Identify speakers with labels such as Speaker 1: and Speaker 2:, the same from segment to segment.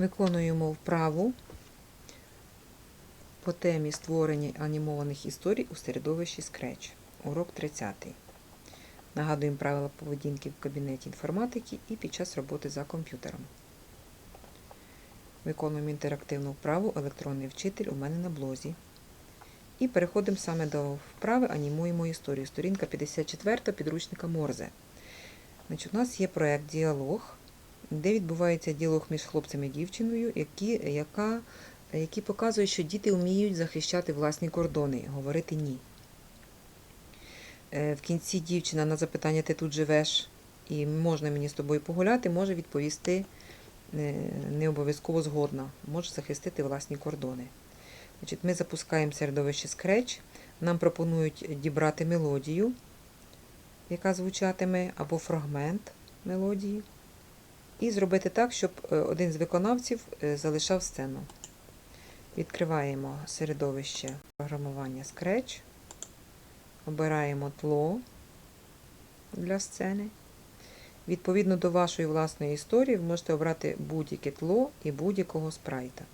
Speaker 1: Виконуємо вправу по темі створення анімованих історій у середовищі Scratch. Урок 30. Нагадуємо правила поведінки в кабінеті інформатики і під час роботи за комп'ютером. Виконуємо інтерактивну вправу Електронний вчитель у мене на блозі. І переходимо саме до вправи Анімуємо історію. Сторінка 54 підручника Морзе. Значить, у нас є проект Діалог, де відбувається діалог між хлопцем і дівчиною, які, яка, які показують, що діти вміють захищати власні кордони, говорити ні. Е, В кінці дівчина на запитання Ти тут живеш і можна мені з тобою погуляти, може відповісти е, не обов'язково згодна, може захистити власні кордони. Значить, Ми запускаємо середовище Scratch. Нам пропонують дібрати мелодію, яка звучатиме, або фрагмент мелодії. І зробити так, щоб е, один з виконавців е, залишав сцену. Відкриваємо середовище програмування Scratch. Обираємо тло для сцени. Відповідно до вашої власної історії, ви можете обрати будь-яке тло і будь-якого спрайта.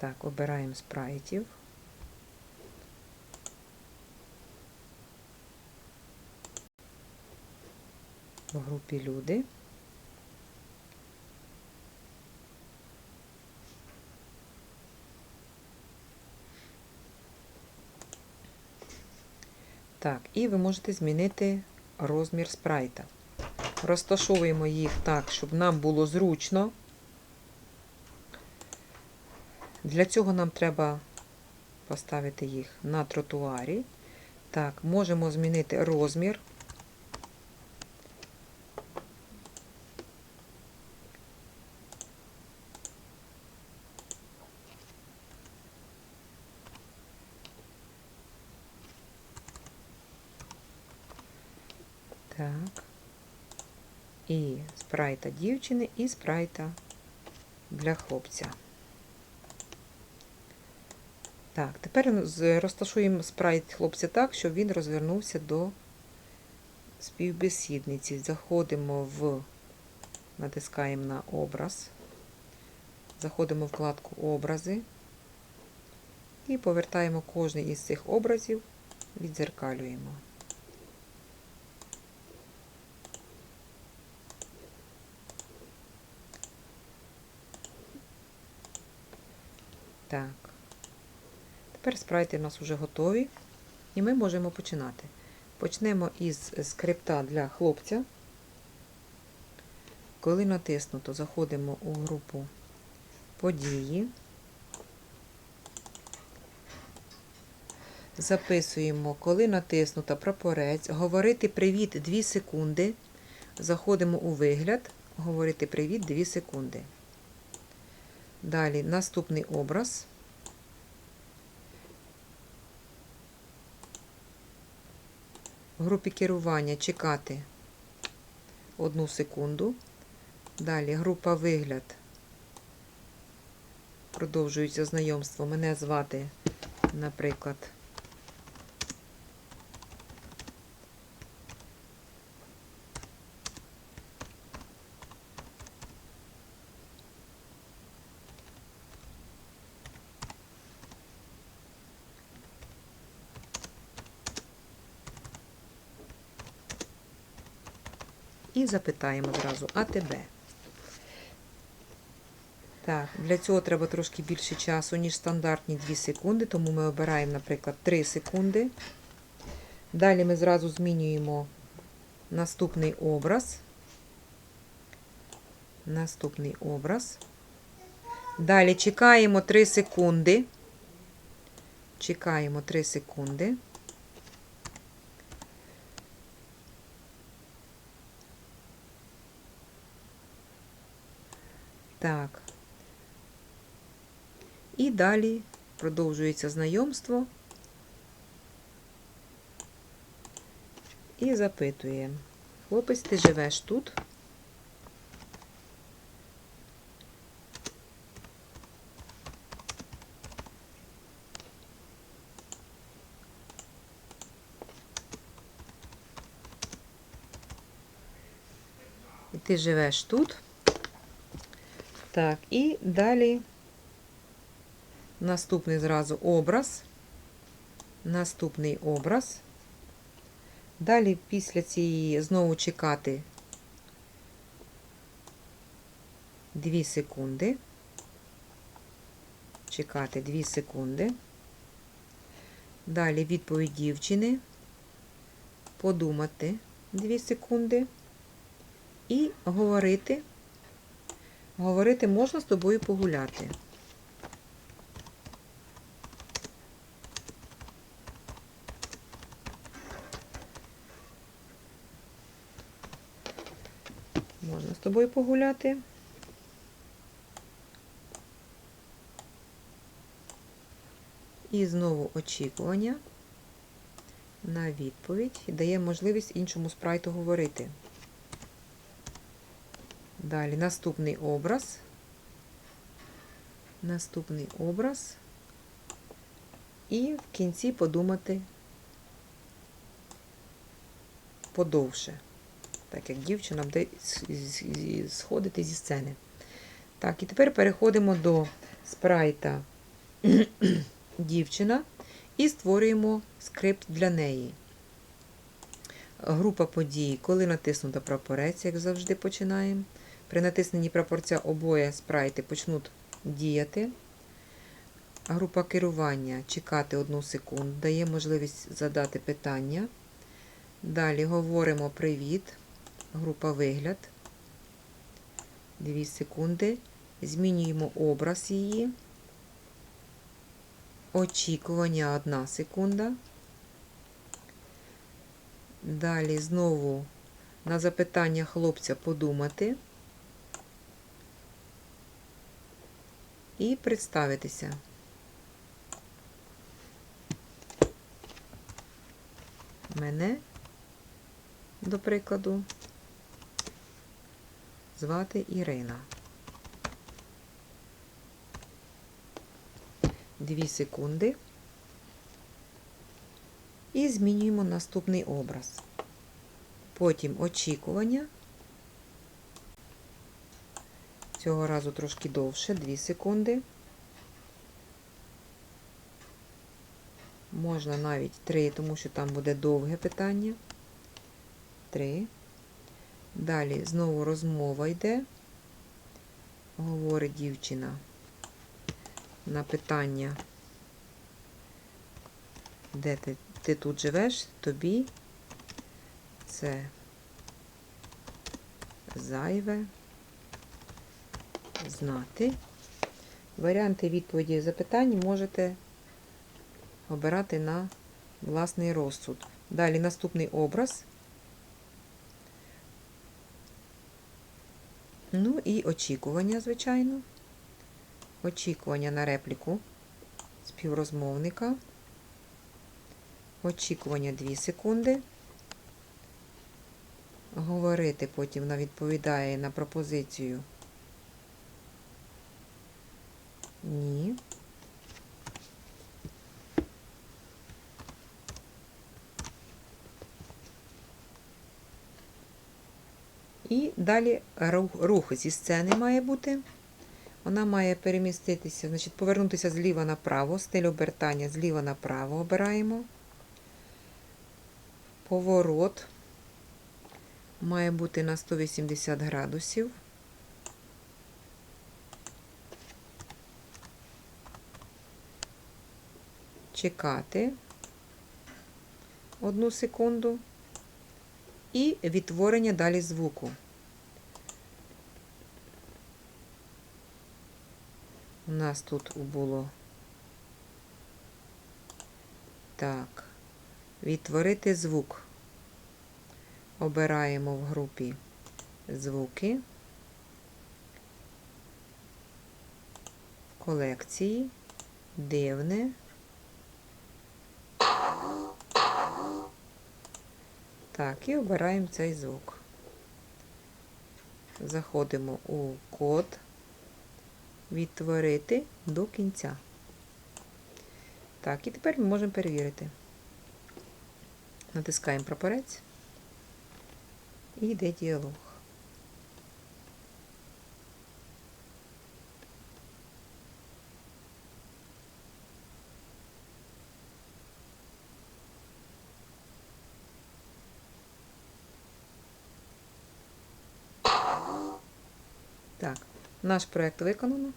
Speaker 1: Так, обираємо спрайтів. В групі люди. Так, і ви можете змінити розмір спрайта. Розташовуємо їх так, щоб нам було зручно. Для цього нам треба поставити їх на тротуарі. Так, можемо змінити розмір. Так. І спрайта дівчини, і спрайта для хлопця. Так, тепер розташуємо спрайт хлопця так, щоб він розвернувся до співбесідниці. Заходимо в, натискаємо на образ, заходимо в вкладку Образи і повертаємо кожний із цих образів, відзеркалюємо. Так. Тепер спрайти у нас вже готові, і ми можемо починати. Почнемо із скрипта для хлопця. Коли натиснуто, заходимо у групу події, записуємо, коли натиснуто прапорець, говорити привіт 2 секунди. Заходимо у вигляд, говорити привіт 2 секунди. Далі наступний образ. В групі керування чекати одну секунду. Далі група вигляд. Продовжується знайомство. Мене звати, наприклад, і запитаємо зразу, а тебе? Так, для цього треба трошки більше часу, ніж стандартні 2 секунди, тому ми обираємо, наприклад, 3 секунди. Далі ми зразу змінюємо наступний образ. Наступний образ. Далі чекаємо 3 секунди. Чекаємо 3 секунди. Так. І далі продовжується знайомство і запитує. Хлопець, ти живеш тут? І ти живеш тут? Так, і далі наступний зразу образ. Наступний образ. Далі після цієї знову чекати 2 секунди. Чекати 2 секунди. Далі відповідь дівчини. Подумати 2 секунди. І говорити. Говорити можна з тобою погуляти. Можна з тобою погуляти. І знову очікування на відповідь дає можливість іншому спрайту говорити. Далі наступний образ. Наступний образ. І в кінці подумати подовше. Так як дівчина буде сходити зі сцени. Так, і тепер переходимо до спрайта дівчина і створюємо скрипт для неї. Група подій, коли натиснуто прапорець, як завжди починаємо. При натисненні прапорця обоє спрайти почнуть діяти. Група керування чекати одну секунду, дає можливість задати питання. Далі говоримо привіт. Група вигляд. 2 секунди. Змінюємо образ її. Очікування 1 секунда. Далі знову на запитання хлопця подумати. І представитися. Мене, до прикладу, звати Ірина. Дві секунди. І змінюємо наступний образ. Потім очікування. Цього разу трошки довше, 2 секунди. Можна навіть 3, тому що там буде довге питання. 3. Далі знову розмова йде. Говорить дівчина на питання, де ти, ти тут живеш, тобі це зайве знати. Варіанти відповіді запитань можете обирати на власний розсуд. Далі наступний образ. Ну і очікування, звичайно. Очікування на репліку співрозмовника. Очікування 2 секунди. Говорити потім вона відповідає на пропозицію. Ні. І далі рух, зі сцени має бути. Вона має переміститися, значить, повернутися зліва направо, стиль обертання зліва направо обираємо. Поворот має бути на 180 градусів. Чекати одну секунду. І відтворення далі звуку. У нас тут було так, відтворити звук. Обираємо в групі звуки, колекції, дивне. Так, і обираємо цей звук. Заходимо у код відтворити до кінця. Так, і тепер ми можемо перевірити. Натискаємо прапорець і йде діалог. Так, наш проект виконано.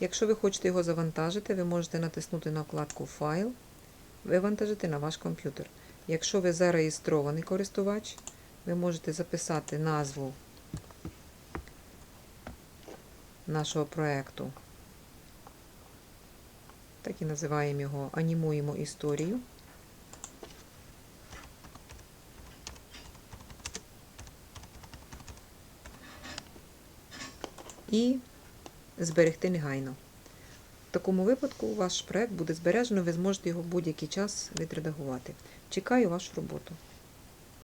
Speaker 1: Якщо ви хочете його завантажити, ви можете натиснути на вкладку Файл, вивантажити на ваш комп'ютер. Якщо ви зареєстрований користувач, ви можете записати назву нашого проекту. Так і називаємо його Анімуємо історію. І зберегти негайно. В такому випадку ваш проект буде збережено, ви зможете його будь-який час відредагувати. Чекаю вашу роботу.